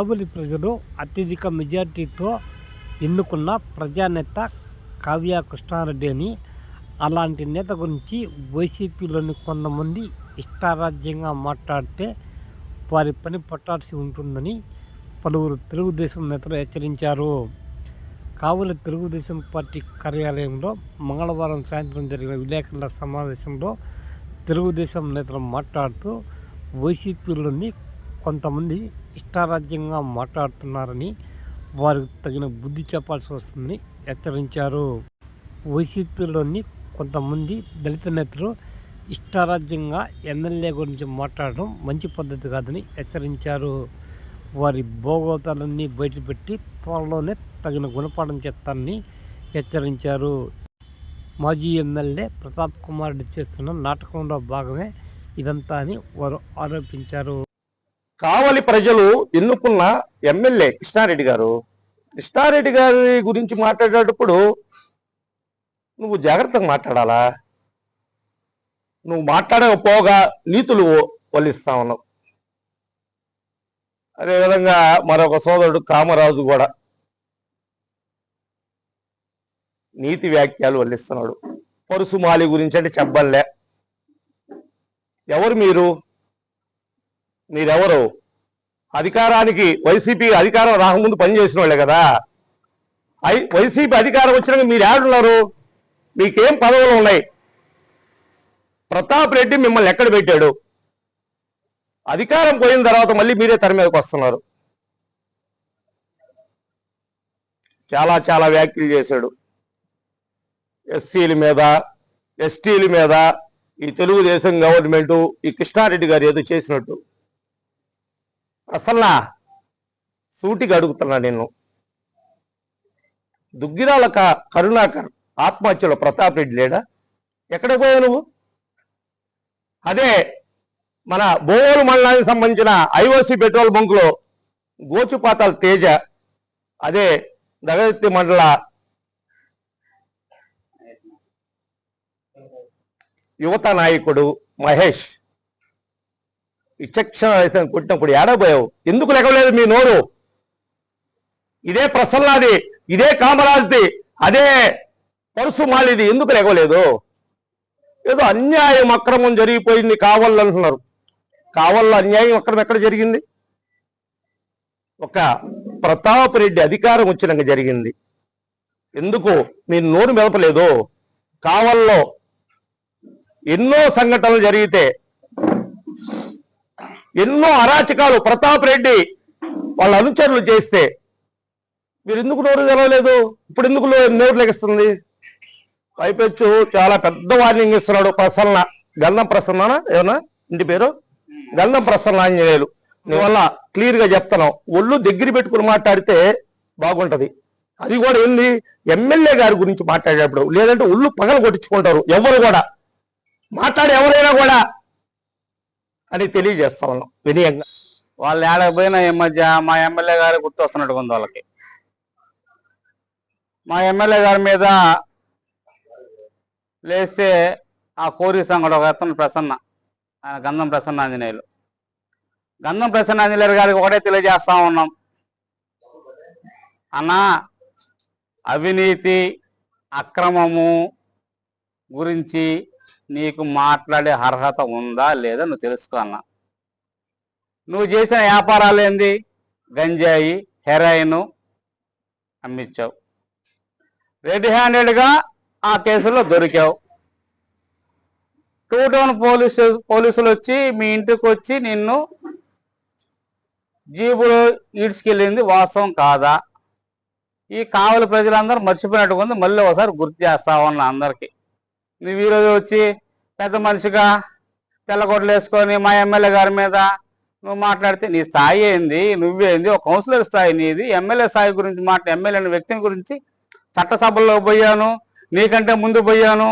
కాబూలి ప్రజలు అత్యధిక మెజార్టీతో ఎన్నుకున్న ప్రజానేత కావ్య కృష్ణారెడ్డి అని. అలాంటి నేత గురించి వైసీపీలోని కొంతమంది ఇష్టారాజ్యంగా మాట్లాడితే వారి పని పట్టాల్సి ఉంటుందని పలువురు తెలుగుదేశం నేతలు హెచ్చరించారు. కావుల తెలుగుదేశం పార్టీ కార్యాలయంలో మంగళవారం సాయంత్రం జరిగిన విలేకరుల సమావేశంలో తెలుగుదేశం నేతలు మాట్లాడుతూ వైసీపీలోని కొంతమంది ఇష్టారాజ్యంగా మాట్లాడుతున్నారని వారికి తగిన బుద్ధి చెప్పాల్సి వస్తుందని హెచ్చరించారు. వైసీపీలోని కొంతమంది దళిత నేతలు ఇష్టారాజ్యంగా ఎమ్మెల్యే గురించి మాట్లాడడం మంచి పద్ధతి కాదని హెచ్చరించారు. వారి భోగోతాలన్నీ బయటపెట్టి త్వరలోనే తగిన గుణపాఠం చేస్తారని హెచ్చరించారు. మాజీ ఎమ్మెల్యే ప్రతాప్ కుమార్ రెడ్డి చేస్తున్న నాటకంలో భాగమే ఇదంతా అని వారు ఆరోపించారు. కావలి ప్రజలు ఎన్నుకున్న ఎమ్మెల్యే కృష్ణారెడ్డి గారు కృష్ణారెడ్డి గారి గురించి మాట్లాడేటప్పుడు నువ్వు జాగ్రత్తగా మాట్లాడాలా? నువ్వు మాట్లాడకపోగా నీతులు వల్లిస్తా ఉన్నావు. అదేవిధంగా మరొక సోదరుడు కామరాజు కూడా నీతి వ్యాఖ్యలు వల్లిస్తున్నాడు. పరుసుమాలి గురించి అంటే చెప్పలే ఎవరు మీరు? మీరెవరు? అధికారానికి వైసీపీ అధికారం రాకముందు పనిచేసిన వాళ్ళే కదా. ఐ వైసీపీ అధికారం వచ్చినాక మీరు ఏడున్నారు మీకేం పదవులు ఉన్నాయి? ప్రతాప్ రెడ్డి మిమ్మల్ని ఎక్కడ పెట్టాడు? అధికారం పోయిన తర్వాత మళ్ళీ మీరే తెర మీదకి వస్తున్నారు. చాలా చాలా వ్యాఖ్యలు చేశాడు. ఎస్సీల మీద ఎస్టీల మీద ఈ తెలుగుదేశం గవర్నమెంటు ఈ కృష్ణారెడ్డి గారు ఏదో చేసినట్టు. ప్రసన్న సూటిగా అడుగుతున్నా నేను. దుగ్గిరాల కరుణాకర్ ఆత్మహత్యలో ప్రతాప్ రెడ్డి లేడా? ఎక్కడ పోయావు నువ్వు? అదే మన బోవోలు మండలానికి సంబంధించిన ఐఓసి పెట్రోల్ బంకులో గోచుపాతాల తేజ అదే దగత్తి మండల యువత నాయకుడు మహేష్. విచక్షణ కొట్టినప్పుడు ఏడబోయావు ఎందుకు లెగలేదు మీ నోరు? ఇదే ప్రసన్నాది ఇదే కామరాజ్ది అదే పరుసు మాలిది ఎందుకు లెగలేదు ఏదో అన్యాయం అక్రమం జరిగిపోయింది కావాలంటున్నారు కావాల అన్యాయం అక్రమం ఎక్కడ జరిగింది? ఒక ప్రతాప్ రెడ్డి అధికారం వచ్చినాక జరిగింది. ఎందుకు? మీరు నోరు మెదపలేదు. కావల్లో ఎన్నో సంఘటనలు జరిగితే ఎన్నో అరాచకాలు. ప్రతాప్ రెడ్డి వాళ్ళ అనుచరులు చేస్తే మీరు ఎందుకు నోరు తెలవలేదు ఇప్పుడు ఎందుకు నోరు లెగిస్తుంది? పైపెచ్చు చాలా పెద్ద వార్నింగ్ ఇస్తున్నాడు ప్రసన్న. గంధం ప్రసన్న ఏమన్నా? ఇంటి పేరు? గంధం ప్రసన్న ఆంజనేయులు. వల్ల క్లియర్గా చెప్తున్నాం ఒళ్ళు దగ్గర పెట్టుకుని మాట్లాడితే బాగుంటది. అది కూడా ఏంది? ఎమ్మెల్యే గారి గురించి మాట్లాడేటప్పుడు. లేదంటే ఒళ్ళు పగలు కొట్టించుకుంటారు ఎవరు కూడా. మాట్లాడే ఎవరైనా కూడా అని తెలియజేస్తా ఉన్నాం. వినయంగా. వాళ్ళు ఏడకపోయినా ఈ మధ్య మా ఎమ్మెల్యే గారు గుర్తొస్తున్నట్టు ఉంది వాళ్ళకి. మా ఎమ్మెల్యే గారి మీద లేస్తే ఆ కోరి సంఘడు ఒక అతను ప్రసన్న ఆయన గంధం ప్రసన్న ఆంజనేయులు గంధం ప్రసన్న ఆంజనేయులు గారికి ఒకటే తెలియజేస్తా ఉన్నాం. అన్న అవినీతి అక్రమము గురించి నీకు మాట్లాడే అర్హత ఉందా లేదా నువ్వు తెలుసుకో నువ్వు చేసిన వ్యాపారాలు ఏంది? గంజాయి హెరాయిన్ అమ్మించావు రెడ్ హ్యాండెడ్గా ఆ కేసులో దొరికావు. టూ టౌన్ పోలీసు పోలీసులు వచ్చి మీ ఇంటికి వచ్చి నిన్ను జీబులో ఈడ్చుకెళ్ళింది వాస్తవం కాదా? ఈ కావలి ప్రజలందరూ మర్చిపోయినట్టుగా ఉంది మళ్ళీ ఒకసారి గుర్తు చేస్తా ఉన్నా అందరికీ. నువ్వు ఈరోజు వచ్చి పెద్ద మనిషిగా తెల్లగొడ్లు వేసుకొని మా ఎమ్మెల్యే గారి మీద నువ్వు మాట్లాడితే నీ స్థాయి ఏంది? నువ్వేంది ఒక కౌన్సిలర్ స్థాయి నీది. ఎమ్మెల్యే స్థాయి గురించి మాట ఎమ్మెల్యే అనే వ్యక్తిని గురించి చట్టసభల్లో పోయాను నీకంటే ముందు పోయాను.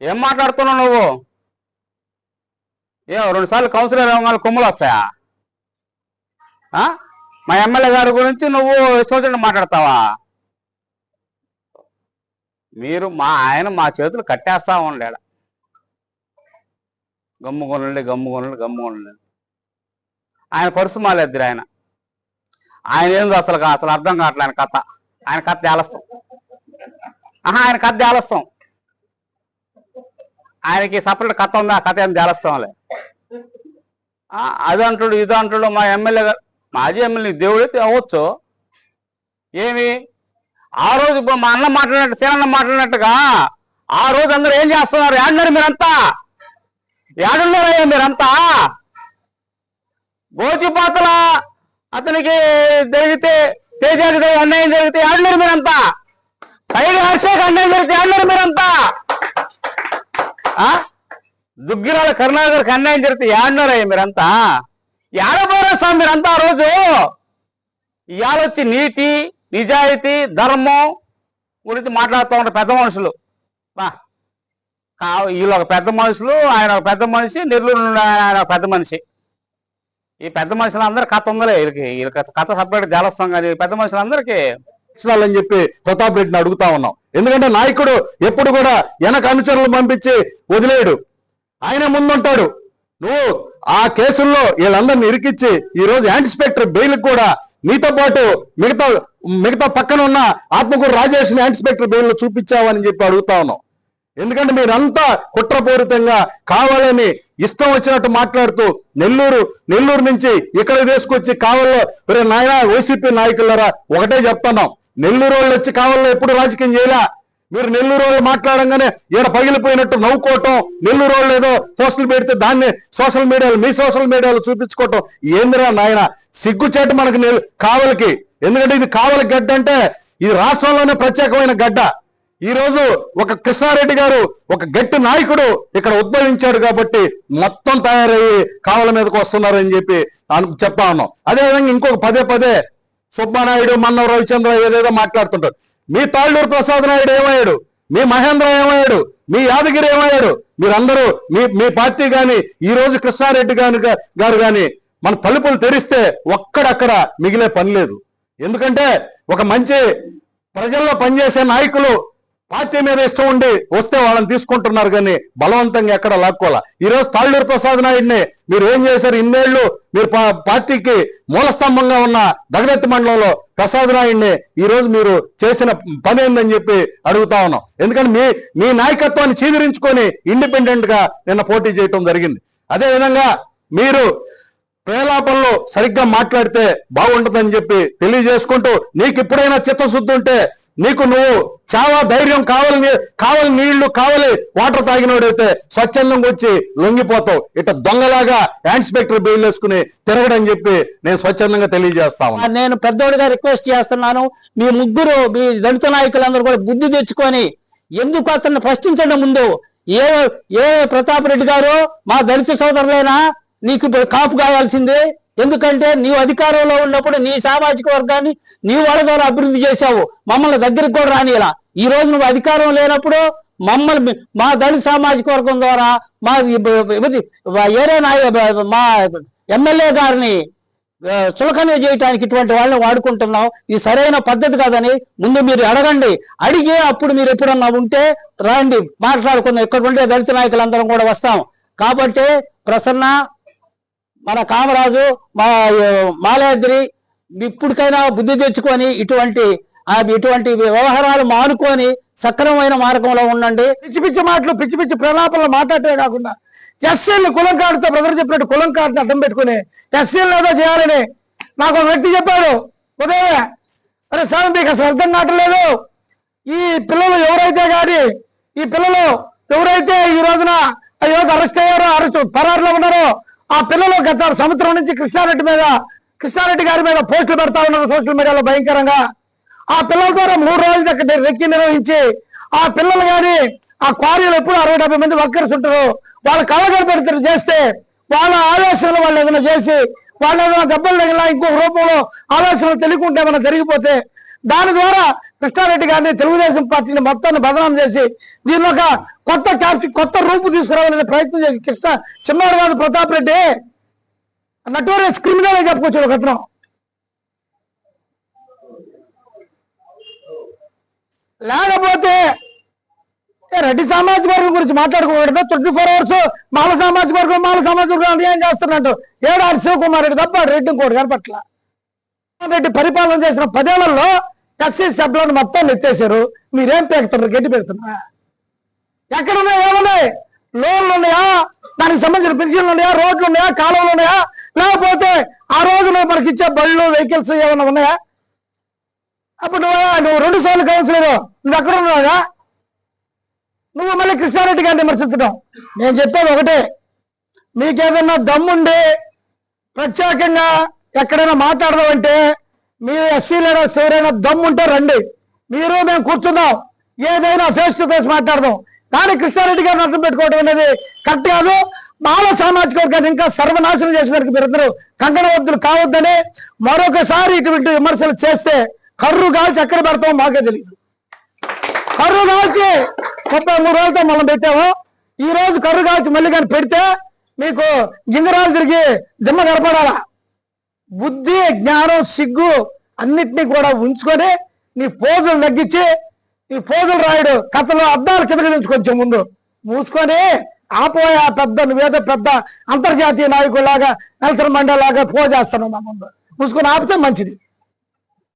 ఏం మాట్లాడుతున్నావు నువ్వు? ఏ రెండు సార్లు కౌన్సిలర్ ఏమన్నా కొమ్ములు వస్తాయా? మా ఎమ్మెల్యే గారి గురించి నువ్వు ఇష్టం మాట్లాడతావా? మీరు మా ఆయన మా చేతులు కట్టేస్తా ఉండలేడ? గమ్ము కొనండి గమ్ము కొనండి గమ్ము కొనండి. ఆయన పరుసు మాలేద్దరు ఆయన. ఆయన ఏందో అసలు అసలు అర్థం కావట్లే ఆయన కథ. ఆయన కథ తేలస్తాం. ఆహా ఆయన కథ తేలస్తాం. ఆయనకి సపరేట్ కథ ఉంది? ఆ కథ ఏం తేలస్తాంలే. ఆ, అది అంటాడు ఇది అంటాడు మా ఎమ్మెల్యే గారు మాజీ ఎమ్మెల్యే దేవుడైతే అవ్వచ్చు. ఏమి? ఆ రోజు మా అన్న మాట్లాడినట్టు సేనన్న మాట్లాడినట్టుగా ఆ రోజు అందరూ ఏం చేస్తున్నారు? ఏడున్నారు మీరంతా? ఏడున్నారయ్యా మీరంతా? గోచిపాతల అతనికి జరిగితే తేజాకి అన్యాయం జరిగితే ఏడున్నారు మీరంతా? పైగా హర్షకి అన్యాయం జరిగితే ఏడున్నారు మీరంతా? ఆ? దుగ్గిరాల కరుణాకర్కి అన్యాయం జరిగితే ఏడున్నారయ్యా మీరంతా? ఏడబోరా స్వామి మీరంతా ఆ రోజు? ఇవాళ వచ్చి నీతి నిజాయితీ ధర్మం గురించి మాట్లాడుతూ ఉంటారు పెద్ద మనుషులు. బా వీళ్ళు ఒక పెద్ద మనుషులు ఆయన ఒక పెద్ద మనిషి నెల్లూరు నుండి ఆయన ఒక పెద్ద మనిషి. ఈ పెద్ద మనుషులందరూ కథ ఉందలే వీళ్ళకి వీళ్ళకి కథ సపరేట్ దేవస్థానం కానీ పెద్ద మనుషులందరికీ అని చెప్పి ప్రతాప్ రెడ్డిని అడుగుతా ఉన్నాం. ఎందుకంటే నాయకుడు ఎప్పుడు కూడా వెనక అనుచరులు పంపించి వదిలేయడు ఆయన ముందుంటాడు. నువ్వు ఆ కేసుల్లో వీళ్ళందరిని ఇరికిచ్చి ఈ రోజు యాంటిస్పెక్టర్ బెయిల్ కూడా నీతో పాటు మిగతా మిగతా పక్కన ఉన్న ఆత్మకూరు రాజేష్ని ఇన్స్పెక్టర్ బెయిల్లో చూపించావని చెప్పి అడుగుతా ఉన్నాం. ఎందుకంటే మీరంతా కుట్రపూరితంగా కావాలని ఇష్టం వచ్చినట్టు మాట్లాడుతూ నెల్లూరు నెల్లూరు నుంచి ఇక్కడ తీసుకొచ్చి కావాలో ఒరే నాయన వైసీపీ నాయకులరా ఒకటే చెప్తున్నాం. నెల్లూరు వాళ్ళు వచ్చి కావాలో ఎప్పుడు రాజకీయం చేయలే? మీరు నెల్లూరు వాళ్ళు మాట్లాడంగానే ఈడ పగిలిపోయినట్టు నవ్వుకోవటం నెల్లూరు వాళ్ళు ఏదో పోస్టులు పెడితే దాన్ని సోషల్ మీడియాలో మీ సోషల్ మీడియాలో చూపించుకోవటం ఏందిరా నాయన? సిగ్గుచేట మనకు నెల్- కావలికి. ఎందుకంటే ఇది కావలి గడ్డ అంటే ఇది రాష్ట్రంలోనే ప్రత్యేకమైన గడ్డ. ఈ రోజు ఒక కృష్ణారెడ్డి గారు ఒక గట్టి నాయకుడు ఇక్కడ ఉద్భవించాడు కాబట్టి మొత్తం తయారయ్యి కావల మీదకి వస్తున్నారని చెప్పి చెప్తా ఉన్నాం. అదేవిధంగా ఇంకొక పదే పదే సుబ్బానాయుడు మన్న రవిచంద్ర ఏదేదో మాట్లాడుతుంటారు. మీ తాళ్ళూరు ప్రసాద్ నాయుడు ఏమయ్యాడు? మీ మహేంద్ర ఏమయ్యాడు? మీ యాదగిరి ఏమయ్యాడు? మీరందరూ మీ మీ పార్టీ కానీ ఈరోజు కృష్ణారెడ్డి గాని గారు కానీ మన తలుపులు తెరిస్తే ఒక్కడక్కడ మిగిలే పని లేదు. ఎందుకంటే ఒక మంచి ప్రజల్లో పనిచేసే నాయకులు పార్టీ మీద ఇష్టం ఉండి వస్తే వాళ్ళని తీసుకుంటున్నారు కానీ బలవంతంగా ఎక్కడ లాక్కోవాలా? ఈరోజు తాళ్ళూరు ప్రసాద్ నాయుడిని మీరు ఏం చేశారు? ఇన్నేళ్ళు మీరు పా- పార్టీకి మూలస్తంభంగా ఉన్న దగదత్తి మండలంలో ప్రసాద్ నాయుడిని ఈరోజు మీరు చేసిన పని ఏందని చెప్పి అడుగుతా ఉన్నాం. ఎందుకంటే మీ మీ నాయకత్వాన్ని చీదరించుకొని ఇండిపెండెంట్గా నిన్న పోటీ చేయటం జరిగింది. అదే విధంగా మీరు ప్రేలాపంలో సరిగ్గా మాట్లాడితే బాగుంటుందని చెప్పి తెలియజేసుకుంటూ నీకు ఎప్పుడైనా చిత్తశుద్ధి ఉంటే నీకు నువ్వు చాలా ధైర్యం కావాలి కావాలి నీళ్ళు కావాలి వాటర్ తాగినోడైతే స్వచ్ఛందంగా వచ్చి లొంగిపోతావు. ఇట దొంగలాగా ఇన్స్పెక్టర్ బెయిల్ వేసుకుని తిరగడం చెప్పి నేను స్వచ్ఛందంగా తెలియజేస్తాను నేను పెద్దోడిగా రిక్వెస్ట్ చేస్తున్నాను. మీ ముగ్గురు మీ దళిత నాయకులందరూ కూడా బుద్ధి తెచ్చుకొని ఎందుకు అతన్ని ప్రశ్నించడం ముందు? ఏ ఏ ప్రతాప్ రెడ్డి గారు మా దళిత సోదరులైనా నీకు ఇప్పుడు కాపు కావాల్సిందే. ఎందుకంటే నీవు అధికారంలో ఉన్నప్పుడు నీ సామాజిక వర్గాన్ని నీ వాళ్ళ ద్వారా అభివృద్ధి చేశావు. మమ్మల్ని దగ్గరికి కూడా రానిలా ఈ రోజు నువ్వు అధికారం లేనప్పుడు మమ్మల్ని మా దళిత సామాజిక వర్గం ద్వారా మా ఇది- ఏరే నాయ మా ఎమ్మెల్యే గారిని చులకనే చేయడానికి చేయటానికి ఇటువంటి వాళ్ళని వాడుకుంటున్నాం ఇది సరైన పద్ధతి కాదని ముందు మీరు అడగండి. అడిగి అప్పుడు మీరు ఎప్పుడన్నా ఉంటే రండి. మాట్లాడుకుందాం. ఇక్కడ ఉండే దళిత నాయకులందరం కూడా వస్తాం. కాబట్టి ప్రసన్న మన కామరాజు మా మాలాద్రి ఇప్పటికైనా బుద్ధి తెచ్చుకొని ఇటువంటి ఇటువంటి వ్యవహారాలు మానుకొని సక్రమమైన మార్గంలో ఉండండి. పిచ్చి పిచ్చి మాటలు పిచ్చి పిచ్చి ప్రలాపనలు మాట్లాడటమే కాకుండా ఎస్సీలు కులం కార్డుతో బ్రదర్ చెప్పినట్టు కులం కార్డుని అడ్డం పెట్టుకుని ఎస్సీలు ఏదో చేయాలని నాకు ఒక వ్యక్తి చెప్పాడు. ఉదయమే. అరే సార్ మీకు అసలు అర్థం కావట్లేదు ఈ పిల్లలు ఎవరైతే కానీ ఈ పిల్లలు ఎవరైతే ఈ రోజున ఈ రోజు అరెస్ట్ అయ్యారో అరెస్ట్ పరారులో ఉన్నారో ఆ పిల్లలు గత సంవత్సరం నుంచి కృష్ణారెడ్డి మీద కృష్ణారెడ్డి గారి మీద పోస్టులు పెడతా ఉన్నారు సోషల్ మీడియాలో భయంకరంగా. ఆ పిల్లల ద్వారా మూడు రోజులు అక్కడ రెక్కి నిర్వహించి ఆ పిల్లలు కానీ ఆ క్వారీలు ఎప్పుడు అరవై డెబ్బై మంది వర్కర్స్ ఉంటారు. వాళ్ళ కళ్ళగడ పెడతారు చేస్తే వాళ్ళ ఆలోచనలు వాళ్ళు ఏదైనా చేసి వాళ్ళు ఏదైనా దెబ్బలు తగిలా ఇంకొక రూపంలో ఆలోచనలు తెలియకుంటే ఏమైనా జరిగిపోతే దాని ద్వారా కృష్ణారెడ్డి గారిని తెలుగుదేశం పార్టీని మొత్తాన్ని బదనాం చేసి దీనిలో ఒక కొత్త క్యాప్చి కొత్త రూపు తీసుకురావాలనే ప్రయత్నం చేసి కృష్ణ చిన్నాడు ప్రతాప్ రెడ్డి. నటోరియస్ క్రిమినల్ అని చెప్పుకొచ్చాడు ఒక అతను. లేకపోతే రెడ్డి సామాజిక వర్గం గురించి మాట్లాడుకోకూడదు. ట్వంటీ ఫోర్ అవర్స్ మాల సామాజిక వర్గం మాల సామాజిక వర్గం అన్యాయం చేస్తున్నట్టు? ఏడాది శివకుమార్ రెడ్డి తప్ప రెడ్డి ఇంకోటి కనపట్ల. రెడ్డి పరిపాలన చేసిన పదేళ్ళలో సక్సెస్ సభ్యులను మొత్తం ఎత్తేసారు మీరేం పెడుతున్నారు గడ్డి పెడుతున్నా ఎక్కడ ఉన్నాయి ఏమున్నాయి? లోన్లు ఉన్నాయా? దానికి సంబంధించిన పెన్షన్లు ఉన్నాయా? రోడ్లు ఉన్నాయా? కాలువలు ఉన్నాయా? లేకపోతే ఆ రోజున మనకి ఇచ్చే బళ్ళు వెహికల్స్ ఏమైనా ఉన్నాయా? అప్పుడు నువ్వు నువ్వు రెండు సార్లు కౌన్సిలర్. నువ్వు ఎక్కడ ఉన్నావా నువ్వు మళ్ళీ కృష్ణారెడ్డి గారిని విమర్శించడం. నేను చెప్పేది ఒకటే. మీకేదన్నా దమ్ముండి ప్రత్యేకంగా ఎక్కడైనా మాట్లాడదామంటే మీరు ఎస్సీ లీడర్స్ ఎవరైనా దమ్ముంటే రండి. మీరు మేము కూర్చుందాం. ఏదైనా ఫేస్ టు ఫేస్ మాట్లాడదాం. కానీ కృష్ణారెడ్డి గారిని అర్థం పెట్టుకోవడం అనేది కరెక్ట్ కాదు. మాల సామాజిక వర్గాన్ని ఇంకా సర్వనాశనం చేసేసరికి మీరందరూ కంకణవద్దులు కావద్దని మరొకసారి ఇటువంటి విమర్శలు చేస్తే కర్రు కాల్చి ఎక్కడ పెడతాం మాకే తెలియదు. కర్రు కాల్చి ముప్పై మూడు రోజులతో మనం పెట్టాము ఈ రోజు కర్రు కాల్చి మళ్ళీ కానీ పెడితే మీకు గింగరాలు తిరిగి దిమ్మ గడపడాలా బుద్ధి జ్ఞానం సిగ్గు అన్నిటినీ కూడా ఉంచుకొని నీ పోజులు తగ్గించి నీ పోజులు రాయుడు కథలో అద్దాలు కిందకి దించు కొంచెం ముందు. మూసుకొని ఆపోయే ఆ పెద్ద నువ్వేదో పెద్ద అంతర్జాతీయ నాయకులాగా నెల్సన్ మండలాగా పోజేస్తాను మా ముందు. మూసుకొని ఆపితే మంచిది.